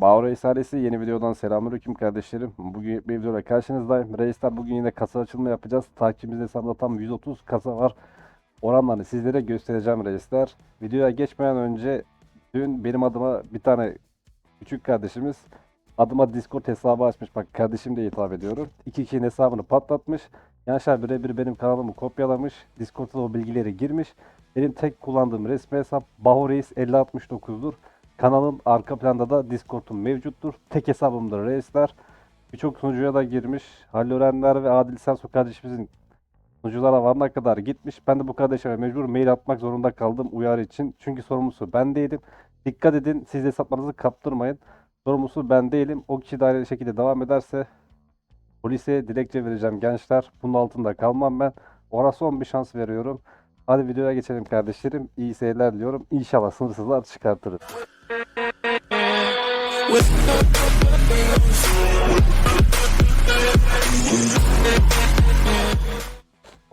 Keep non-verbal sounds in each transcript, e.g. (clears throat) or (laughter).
Bağır Reis yeni videodan selamünaleyküm kardeşlerim. Bugün bir videoda karşınızdayım. Reisler bugün yine kasa açılma yapacağız. Takipçimizde hesabında tam 130 kasa var. Oranlarını sizlere göstereceğim reisler. Videoya geçmeden önce dün benim adıma bir tane küçük kardeşimiz adıma Discord hesabı açmış. Bak kardeşim diye hitap ediyorum. İki kişinin hesabını patlatmış. Gençler birebir benim kanalımı kopyalamış. Discord'da o bilgileri girmiş. Benim tek kullandığım resmi hesap Bahoreis 5069'dur. Kanalın arka planda da Discord'um mevcuttur. Tek hesabımdır reisler. Birçok sunucuya da girmiş. Halil Örenler ve Adil Senso kardeşimizin sunuculara varana kadar gitmiş. Ben de bu kardeşime mecbur mail atmak zorunda kaldım uyarı için. Çünkü sorumlusu ben değilim. Dikkat edin siz hesaplarınızı kaptırmayın. Sorumlusu ben değilim. O kişi de aynı şekilde devam ederse polise dilekçe vereceğim gençler. Bunun altında kalmam ben. Ona son bir şans veriyorum. Hadi videoya geçelim kardeşlerim. İyi seyirler diliyorum. İnşallah sınırsızlar çıkartırız.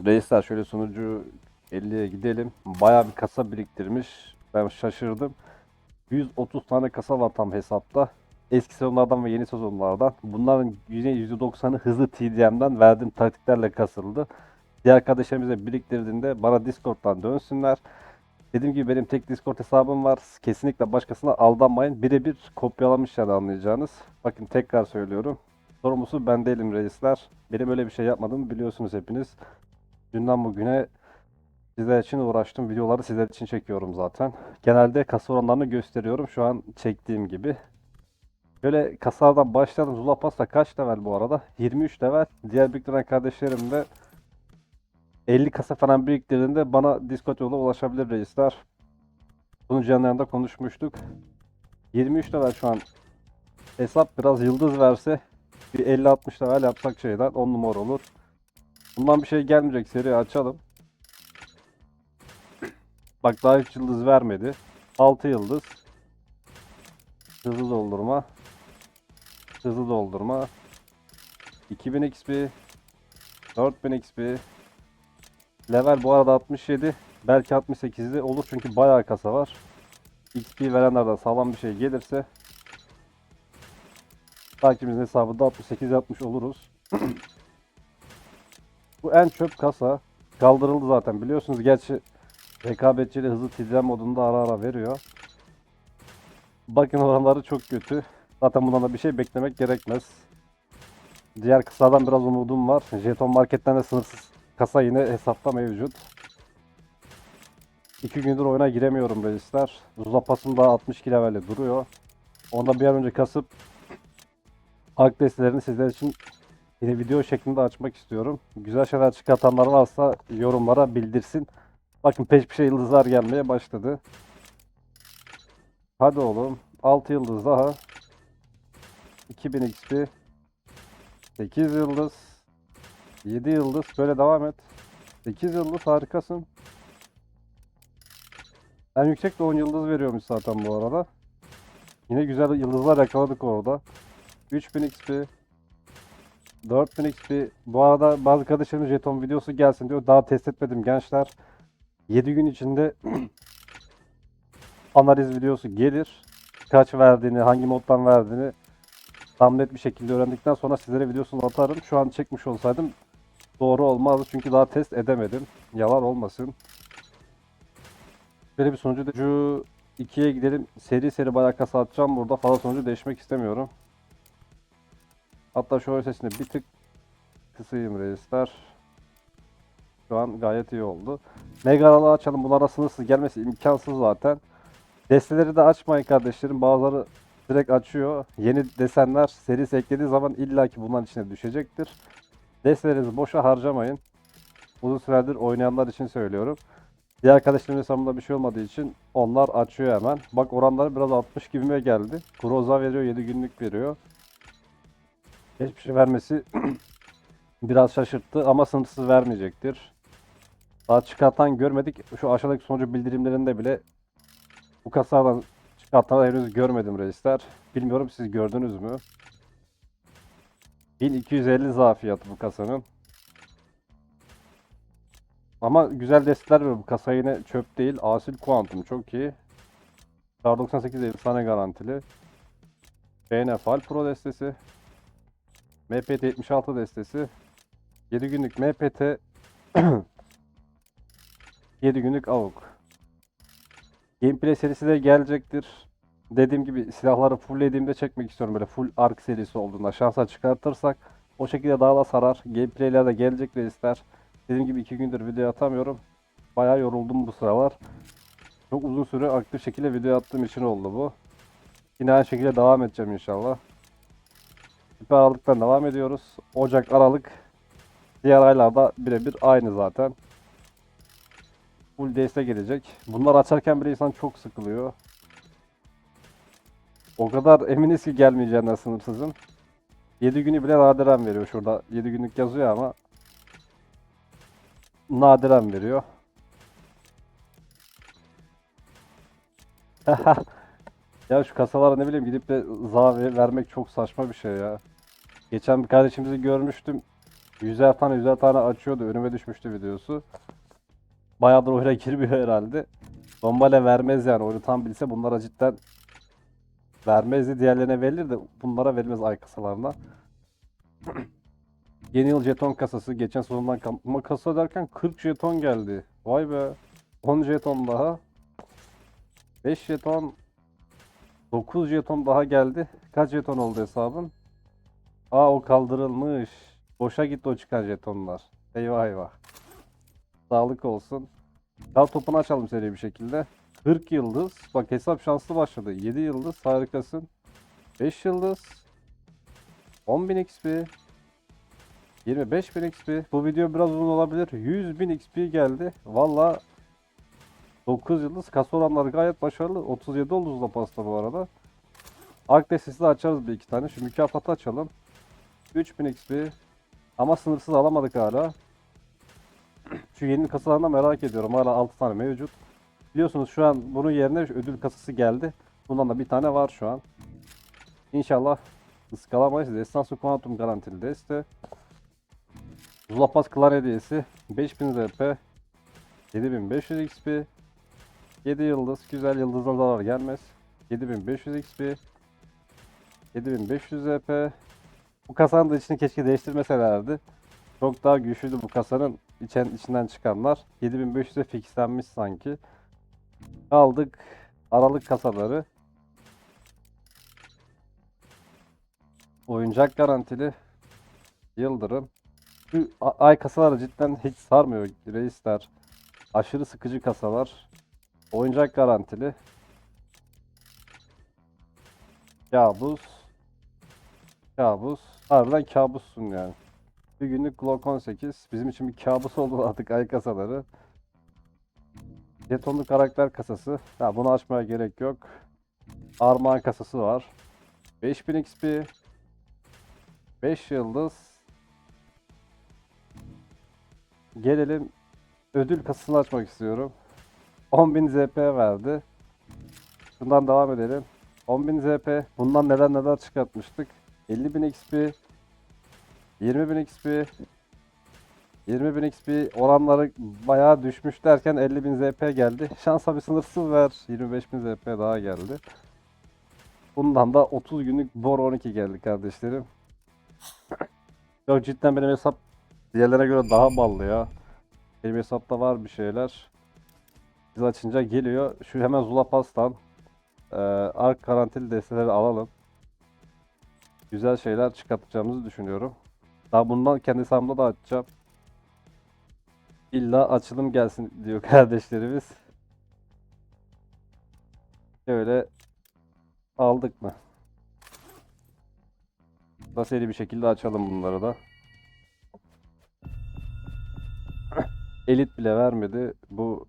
Reisler şöyle sunucu 50'ye gidelim. Bayağı bir kasa biriktirmiş. Ben şaşırdım. 130 tane kasa var tam hesapta. Eski sezonlardan ve yeni sezonlardan. Bunların %90'ı hızlı TDM'den verdiğim taktiklerle kasıldı. Diğer kardeşlerimize biriktirdiğinde bana Discord'dan dönsünler. Dediğim gibi benim tek Discord hesabım var. Kesinlikle başkasına aldanmayın. Birebir kopyalamış yani anlayacağınız. Bakın tekrar söylüyorum. Sorumlusu ben değilim reisler. Benim öyle bir şey yapmadığımı biliyorsunuz hepiniz. Dünden bugüne sizler için uğraştım. Videoları sizler için çekiyorum zaten. Genelde kasa oranlarını gösteriyorum. Şu an çektiğim gibi. Böyle kasalardan başladım. Zula Pasta kaç level bu arada? 23 level. Diğer biriktiren kardeşlerim de 50 kasa falan biriktirdiğinde bana Discord yolu ulaşabilir reisler. Bunun canlarında konuşmuştuk. 23 level şu an hesap biraz yıldız verse bir 50-60 level yapsak şeyden 10 numara olur. Bundan bir şey gelmeyecek seri açalım. Bak daha hiç yıldız vermedi. 6 yıldız. Hızlı doldurma. Hızlı doldurma. 2000 XP. 4000 XP. Level bu arada 67. Belki 68'de olur çünkü bayağı kasa var. XP verenlerden sağlam bir şey gelirse takipçimizin hesabında 68 yapmış oluruz. (clears throat) Bu en çöp kasa. Kaldırıldı zaten biliyorsunuz. Gerçi rekabetçili hızlı titrer modunda ara ara veriyor. Bakın oranları çok kötü. Zaten bundan da bir şey beklemek gerekmez. Diğer kısadan biraz umudum var. Jeton marketten de sınırsız kasa yine hesapta mevcut. İki gündür oyuna giremiyorum reisler. Zula pasım daha 62 levelde duruyor. Onda bir an önce kasıp Ark destelerini sizler için yine video şeklinde açmak istiyorum. Güzel şeyler çıkartanlar varsa yorumlara bildirsin. Bakın peş peşe yıldızlar gelmeye başladı. Hadi oğlum. 6 yıldız daha. 2000 XP. 8 yıldız. 7 yıldız. Böyle devam et. 8 yıldız harikasın. En yüksek de 10 yıldız veriyormuş zaten bu arada. Yine güzel yıldızlar yakaladık orada. 3000 XP. 4000 XP. Bu arada bazı kardeşlerim jeton videosu gelsin diyor. Daha test etmedim gençler. 7 gün içinde (clears throat) analiz videosu gelir. Kaç verdiğini, hangi moddan verdiğini tam net bir şekilde öğrendikten sonra sizlere videosunu atarım. Şu an çekmiş olsaydım doğru olmazdı çünkü daha test edemedim. Yalan olmasın. Böyle bir sonucu da şu 2'ye gidelim. Seri seri bayağı kasa atacağım burada. Fazla sonucu değişmek istemiyorum. Hatta şu sesini bir tık kısayım reisler. Şu an gayet iyi oldu. Mega aralığı açalım. Bunlara sınırsız gelmesi imkansız zaten. Desteleri de açmayın kardeşlerim. Bazıları direkt açıyor. Yeni desenler serisi eklediği zaman illaki bunların içine düşecektir. Destelerinizi boşa harcamayın. Uzun süredir oynayanlar için söylüyorum. Diğer arkadaşlarımın hesabında bir şey olmadığı için onlar açıyor hemen. Bak oranları biraz 60 gibime geldi. Groza veriyor 7 günlük veriyor. Hiçbir şey vermesi (clears throat) biraz şaşırttı ama sınırsız vermeyecektir. Daha çıkartan görmedik. Şu aşağıdaki sonucu bildirimlerinde bile bu kasadan çıkartan henüz görmedim reisler. Bilmiyorum siz gördünüz mü? 1250 zafiyatı bu kasanın. Ama güzel desteler var bu kasa yine çöp değil. Asil Quantum çok iyi. Kar 98 efsane garantili. PNFAL Pro destesi. MPT 76 destesi. 7 günlük MPT 7 (clears throat) günlük AUK. Gameplay serisi de gelecektir. Dediğim gibi silahları fulllediğimde çekmek istiyorum böyle full ark serisi olduğunda şansa çıkartırsak o şekilde daha da sarar. Gameplay'ler de gelecek ister. Dediğim gibi 2 gündür video atamıyorum. Bayağı yoruldum bu sıralar. Çok uzun süre aktif şekilde video attığım için oldu bu. Yine aynı şekilde devam edeceğim inşallah. Süper Aralık'tan devam ediyoruz. Ocak, Aralık diğer aylarda birebir aynı zaten. Full DS'e gelecek. Bunlar açarken bile insan çok sıkılıyor. O kadar eminiz ki gelmeyeceğinden sınırsızın. 7 günü bile nadiren veriyor şurada. 7 günlük yazıyor ama nadiren veriyor. (laughs) ya şu kasalara ne bileyim gidip de za ve- vermek çok saçma bir şey ya. Geçen bir kardeşimizi görmüştüm. Yüzer tane yüzer tane açıyordu. Önüme düşmüştü videosu. Bayağıdır oyuna (laughs) girmiyor herhalde. Normalde vermez yani. Oyunu tam bilse bunlara cidden vermezdi. Diğerlerine verilir de bunlara verilmez ay kasalarına. (clears throat) Yeni yıl jeton kasası. Geçen sezondan kalma kasa derken 40 jeton geldi. Vay be. 10 jeton daha. 5 jeton 9 jeton daha geldi. Kaç jeton oldu hesabın? Aa o kaldırılmış. Boşa gitti o çıkan jetonlar. Eyvah eyvah. Sağlık olsun. Daha topunu açalım seri bir şekilde. 40 yıldız. Bak hesap şanslı başladı. 7 yıldız harikasın. 5 yıldız. 10.000 XP. 25.000 XP. Bu video biraz uzun olabilir. 100.000 XP geldi. Valla 9 yıldız. Kasa oranları gayet başarılı. 37 oldu Zula pasta bu arada. Ark destesi de açarız bir iki tane. Şu mükafatı açalım. 3000 XP. Ama sınırsız alamadık hala. Şu yeni kasalarını merak ediyorum. Hala 6 tane mevcut. Biliyorsunuz şu an bunun yerine ödül kasası geldi. Bundan da bir tane var şu an. İnşallah ıskalamayız. Destansı Quantum garantili deste. Zulapas Klan hediyesi. 5000 ZP. 7500 XP. 7 yıldız. Güzel yıldızdan zarar gelmez. 7500 XP. 7500 ZP. Bu kasanın da içini keşke değiştirmeselerdi. Çok daha güçlüydü bu kasanın içen, içinden çıkanlar. 7500'e fixlenmiş sanki. Aldık aralık kasaları. Oyuncak garantili. Yıldırım. Şu ay kasaları cidden hiç sarmıyor reisler. Aşırı sıkıcı kasalar. Oyuncak garantili. Kabus. Kabus. Harbiden kabussun yani. Bir günlük Glock 18. Bizim için bir kabus oldu (laughs) artık ay kasaları. Jetonlu karakter kasası. Ha, bunu açmaya gerek yok. Armağan kasası var. 5000 XP. 5 yıldız. Gelelim ödül kasasını açmak istiyorum. 10.000 ZP verdi. Şundan devam edelim. 10.000 ZP. Bundan neler neler çıkartmıştık. 50.000 XP. 20.000 XP. 20.000 XP oranları bayağı düşmüş derken 50.000 ZP geldi. (laughs) Şansa bir sınırsız ver. 25.000 ZP daha geldi. Bundan da 30 günlük Bor 12 geldi kardeşlerim. (coughs) Yok cidden benim hesap diğerlerine göre daha ballı ya. Benim hesapta var bir şeyler. Biz açınca geliyor. Şu hemen Zula Pass'tan eee Ark garantili desteleri alalım. Güzel şeyler çıkartacağımızı düşünüyorum. Daha bundan kendi hesabımda da açacağım. İlla açılım gelsin diyor kardeşlerimiz. Şöyle aldık mı? Da bir şekilde açalım bunları da. Elit bile vermedi. Bu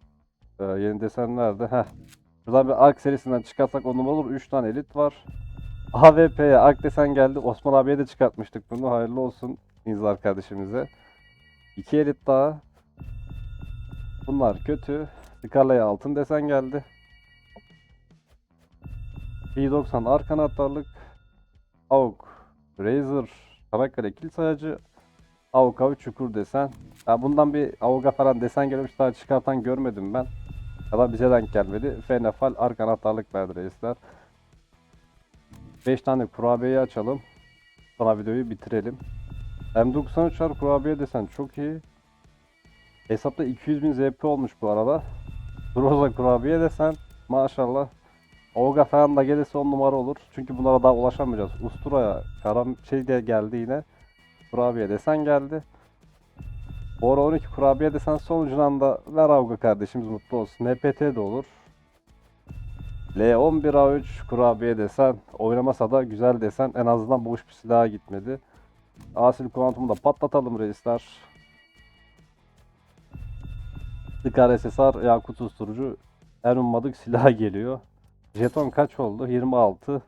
e, yeni desen nerede? Heh. Şuradan bir Ark serisinden çıkarsak on olur. 3 tane elit var. AWP'ye Ark desen geldi. Osman abiye de çıkartmıştık bunu. Hayırlı olsun İnzar kardeşimize. 2 elit daha. Bunlar kötü. Scarlet'e altın desen geldi. P90 ark anahtarlık. AUK Razer Çanakkale kilit sayacı. AUK abi çukur desen. Ya bundan bir AUK'a falan desen gelmiş daha çıkartan görmedim ben. Ya da bize denk gelmedi. Fenefal ark anahtarlık verdi reisler. 5 tane kurabiyeyi açalım. Sonra videoyu bitirelim. M93 var kurabiye desen çok iyi. Hesapta 200 bin ZP olmuş bu arada. Groza kurabiye desen maşallah. Olga falan da gelirse 10 numara olur. Çünkü bunlara daha ulaşamayacağız. Ustura'ya karam şey de geldi yine. Kurabiye desen geldi. Bora 12 kurabiye desen sonucundan da ver Avga kardeşimiz mutlu olsun. NPT de olur. L11A3 kurabiye desen oynamasa da güzel desen en azından boş bir silaha gitmedi. Asil kuantumu da patlatalım reisler. Sıkar SSR Yakut Susturucu en ummadık silah geliyor. Jeton kaç oldu? 26.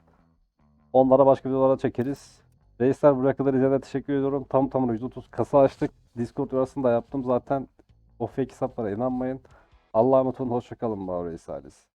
Onlara başka videolara çekeriz. Reisler buraya kadar izlediğine teşekkür ediyorum. Tam tamına 130 kasa açtık. Discord de yaptım zaten. O fake hesaplara inanmayın. Allah'a emanet olun. Hoşçakalın Bağır Reis.